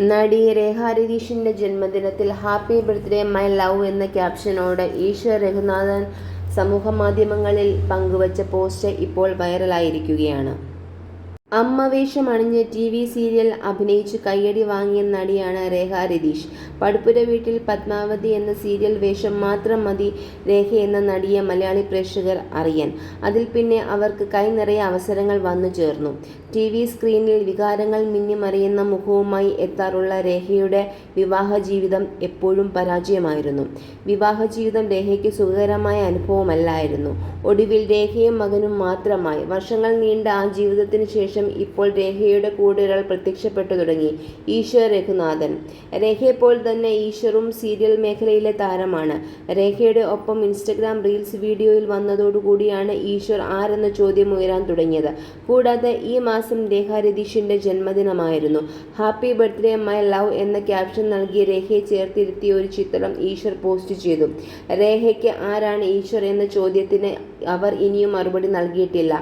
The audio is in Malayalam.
നടി രേഖ രതീഷിന്റെ ജന്മദിനത്തിൽ ഹാപ്പി ബർത്ത്ഡേ മൈ ലവ് എന്ന ക്യാപ്ഷനോട് ഈശ്വർ രഘുനാഥൻ സമൂഹ മാധ്യമങ്ങളിൽ പങ്കുവച്ച പോസ്റ്റ് ഇപ്പോൾ വൈറലായിരിക്കുകയാണ്. അമ്മ വേഷം അണിഞ്ഞ് ടി വി സീരിയൽ അഭിനയിച്ച് കയ്യടി വാങ്ങിയ നടിയാണ് രേഖ രതീഷ്. പടുപ്പുര വീട്ടിൽ പത്മാവതി എന്ന സീരിയൽ വേഷം മാത്രം മതി രേഖ എന്ന നടിയെ മലയാളി പ്രേക്ഷകർ അറിയാൻ. അതിൽ പിന്നെ അവർക്ക് കൈ നിറയെ അവസരങ്ങൾ വന്നു ചേർന്നു. ടി വി സ്ക്രീനിൽ വികാരങ്ങൾ മിന്നിമറിയുന്ന മുഖവുമായി എത്താറുള്ള രേഖയുടെ വിവാഹ ജീവിതം എപ്പോഴും പരാജയമായിരുന്നു. വിവാഹ ജീവിതം രേഖയ്ക്ക് സുഖകരമായ അനുഭവമല്ലായിരുന്നു. ഒടുവിൽ രേഖയും മകനും മാത്രമായി. വർഷങ്ങൾ നീണ്ട ആ ജീവിതത്തിന് ശേഷം ഇപ്പോൾ രേഖയുടെ കൂടെ ഒരാൾ പ്രത്യക്ഷപ്പെട്ടു തുടങ്ങി. ഈശ്വർ രഘുനാഥൻ. രേഖയെപ്പോലെ തന്നെ ഈശ്വറും സീരിയൽ മേഖലയിലെ താരമാണ്. രേഖയുടെ ഒപ്പം ഇൻസ്റ്റഗ്രാം റീൽസ് വീഡിയോയിൽ വന്നതോടുകൂടിയാണ് ഈശ്വർ ആരെന്ന ചോദ്യം ഉയരാൻ തുടങ്ങിയത്. കൂടാതെ ഈ മാസം രേഖ രതീഷിന്റെ ജന്മദിനമായിരുന്നു. ഹാപ്പി ബർത്ത്ഡേ മൈ ലവ് എന്ന ക്യാപ്ഷൻ നൽകി രേഖയെ ചേർത്തിരുത്തിയ ഒരു ചിത്രം ഈശ്വർ പോസ്റ്റ് ചെയ്തു. രേഖയ്ക്ക് ആരാണ് ഈശ്വർ എന്ന ചോദ്യത്തിന് അവർ ഇനിയും മറുപടി നൽകിയിട്ടില്ല.